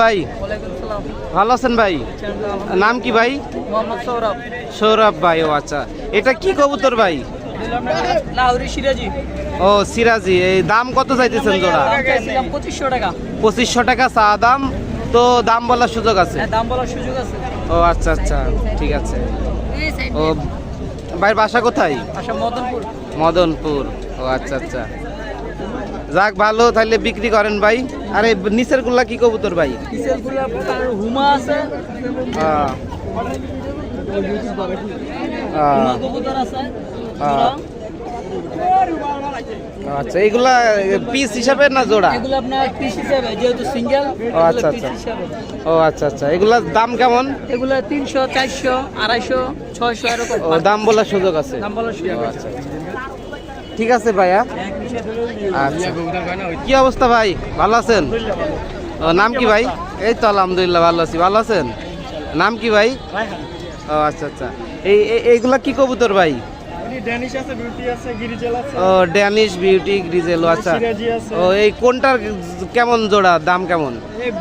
ভাই? ভালো আছেন ভাই? নাম কি ভাই? সৌরভ। সৌরভ ভাই ও আচ্ছা। এটা কি কবুতর ভাই? ও সিরাজি। এই দাম কত চাইতেছেন জোড়া? পঁচিশশো টাকা। পঁচিশশো টাকা চা দাম। তো দাম বলার সুযোগ আছে? হ্যাঁ দাম বলার সুযোগ আছে। ও আচ্ছা আচ্ছা। ঠিক আছে। ও ভাইয়ের বাসা কোথায়? মদনপুর। মদনপুর। ও আচ্ছা আচ্ছা। যাক ভালো তাহলে বিক্রি করেন ভাই। আরে নিচেরগুলা কি কবুতর ভাই? গুলো হুমা আছে। কবুতর। আচ্ছা এগুলা পিস হিসাবে না জোড়া? এগুলো আপনার পিস হিসাবে যেহেতু সিঙ্গেল ও, আচ্ছা, আচ্ছা। ও আচ্ছা আচ্ছা এগুলার দাম কেমন? এগুলো তিনশো চারশো আড়াইশো ছয়শো এরকম। ও দাম বলার সুযোগ আছে। দাম বলার সুযোগ আছে। আচ্ছা ঠিক আছে ভাইয়া। আচ্ছা। কি অবস্থা ভাই? ভালো আছেন? নাম কি ভাই? এই তো আলহামদুলিল্লাহ ভালো আছি। ভালো আছেন? নাম কি ভাই? ও আচ্ছা আচ্ছা। এই এই- এইগুলা কি কবুতর ভাই? ও ড্যানিশ বিউটি গ্রিজেল আচ্ছা। ও এই কোনটার কেমন জোড়া? দাম কেমন?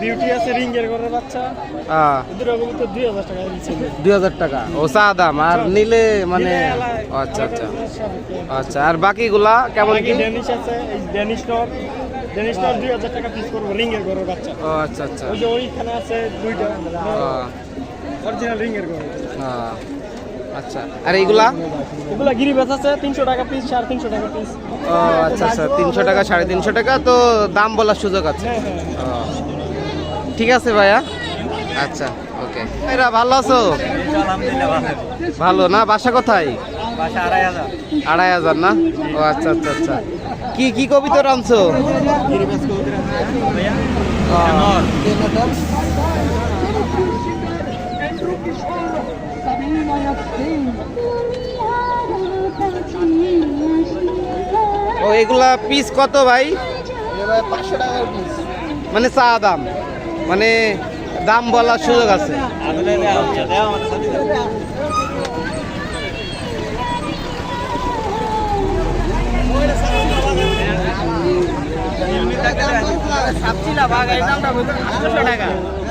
বিউটি আছে রিঙ্গের ঘরের বাচ্চা। দুটো হাজার টাকা টাকা। ও চা দাম আর নিলে মানে আচ্ছা আচ্ছা। আচ্ছা আর বাকিগুলা কেমন কি? ড্যানিশ আছে এই ড্যানিশ নর ড্যানিশ নর দুই হাজার টাকা পিস করব রিঙ্গের ঘরের বাচ্চা। ও আচ্ছা আচ্ছা। ওই যে ওইখানে আছে দুইটা। অরিজিনাল রিঙ্গের ঘর। ও, আচ্ছা আর এইগুলা? এগুলা গিরিবাস আছে তিনশো টাকা পিস সাড়ে তিনশো টাকা পিস ও আচ্ছা আচ্ছা তিনশো টাকা সাড়ে তিনশো টাকা তো দাম বলার সুযোগ আছে। হ্যাঁ হ্যাঁ। ঠিক আছে ভাইয়া? আচ্ছা ওকে। এরা ভালো আছো? ভালো না? বাসা কোথায়? আড়াই হাজার। না? ও আচ্ছা আচ্ছা আচ্ছা। কি কি কবিতা আনছো ও এগুলা পিস কত ভাই? পাঁচশো টাকার পিস মানে চা দাম। মানে দাম বলার সুযোগ আছে।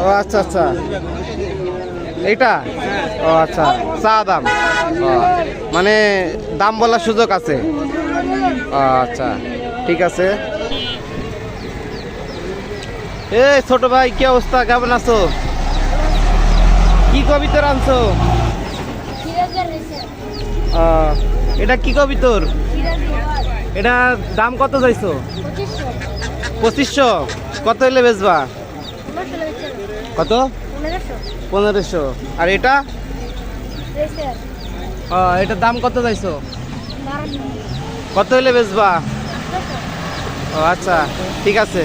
ও আচ্ছা আচ্ছা। এইটা? ও আচ্ছা। চা দাম। মানে দাম বলার সুযোগ আছে। আচ্ছা। ঠিক আছে। এ ছোট ভাই কি অবস্থা? কেমন আছো? কি কবিতর আনছো? এটা কি কবিতর এটা দাম কত চাইছো? পঁচিশশো। কত হলে বেচবা? কত? পনেরোশো। আর এটা? ও, এটার দাম কত চাইছো? কত হলে বেচবা? ও আচ্ছা ঠিক আছে।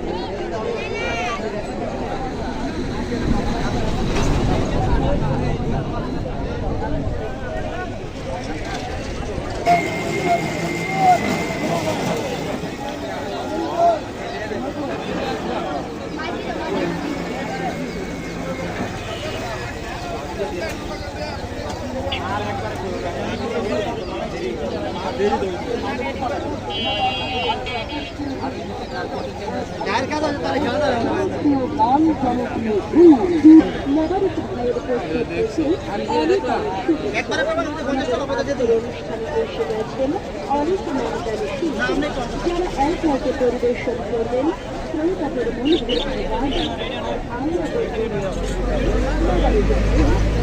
পরিবেশন করবেন শ্রোতাদের মনে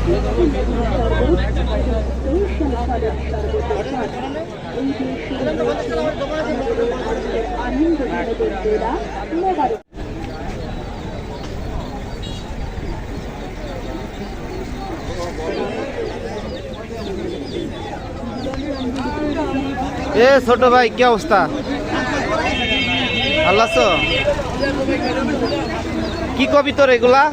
এ ছোট ভাই কি অবস্থা? আছো? কি কবি তোর এগুলা?